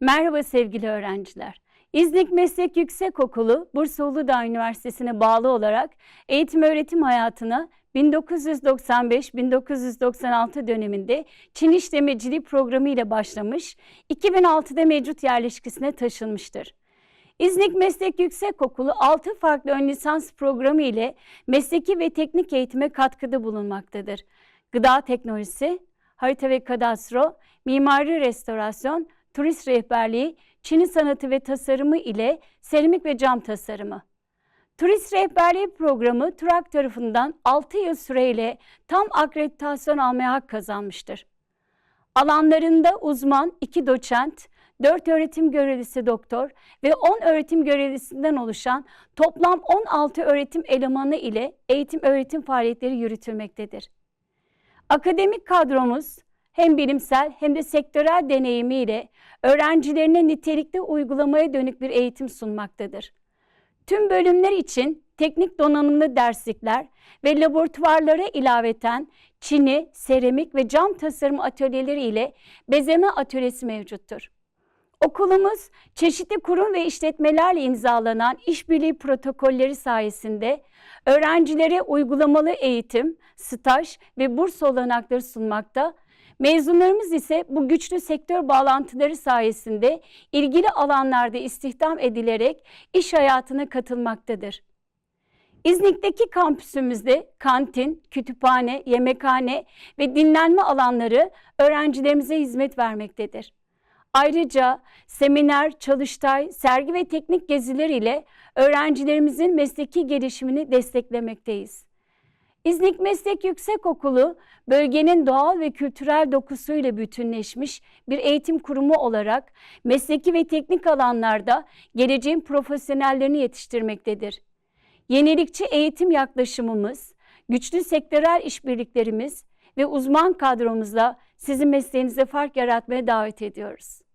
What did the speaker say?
Merhaba sevgili öğrenciler. İznik Meslek Yüksekokulu Bursa Uludağ Üniversitesi'ne bağlı olarak eğitim öğretim hayatına 1995-1996 döneminde Çin İşlemeciliği programı ile başlamış, 2006'da mevcut yerleşkesine taşınmıştır. İznik Meslek Yüksekokulu 6 farklı ön lisans programı ile mesleki ve teknik eğitime katkıda bulunmaktadır. Gıda teknolojisi, harita ve kadastro, mimari restorasyon, turist rehberliği, Çini sanatı ve tasarımı ile seramik ve cam tasarımı. Turist rehberliği programı TURAK tarafından 6 yıl süreyle tam akreditasyon almaya hak kazanmıştır. Alanlarında uzman 2 doçent, 4 öğretim görevlisi doktor ve 10 öğretim görevlisinden oluşan toplam 16 öğretim elemanı ile eğitim öğretim faaliyetleri yürütülmektedir. Akademik kadromuz hem bilimsel hem de sektörel deneyimiyle öğrencilerine nitelikli uygulamaya dönük bir eğitim sunmaktadır. Tüm bölümler için teknik donanımlı derslikler ve laboratuvarlara ilaveten çini, seramik ve cam tasarım atölyeleri ile bezeme atölyesi mevcuttur. Okulumuz çeşitli kurum ve işletmelerle imzalanan işbirliği protokolleri sayesinde öğrencilere uygulamalı eğitim, staj ve burs olanakları sunmakta Mezunlarımız ise bu güçlü sektör bağlantıları sayesinde ilgili alanlarda istihdam edilerek iş hayatına katılmaktadır. İznik'teki kampüsümüzde kantin, kütüphane, yemekhane ve dinlenme alanları öğrencilerimize hizmet vermektedir. Ayrıca seminer, çalıştay, sergi ve teknik geziler ile öğrencilerimizin mesleki gelişimini desteklemekteyiz. İznik Meslek Yüksekokulu bölgenin doğal ve kültürel dokusuyla bütünleşmiş bir eğitim kurumu olarak mesleki ve teknik alanlarda geleceğin profesyonellerini yetiştirmektedir. Yenilikçi eğitim yaklaşımımız, güçlü sektörel işbirliklerimiz ve uzman kadromuzla sizin mesleğinize fark yaratmaya davet ediyoruz.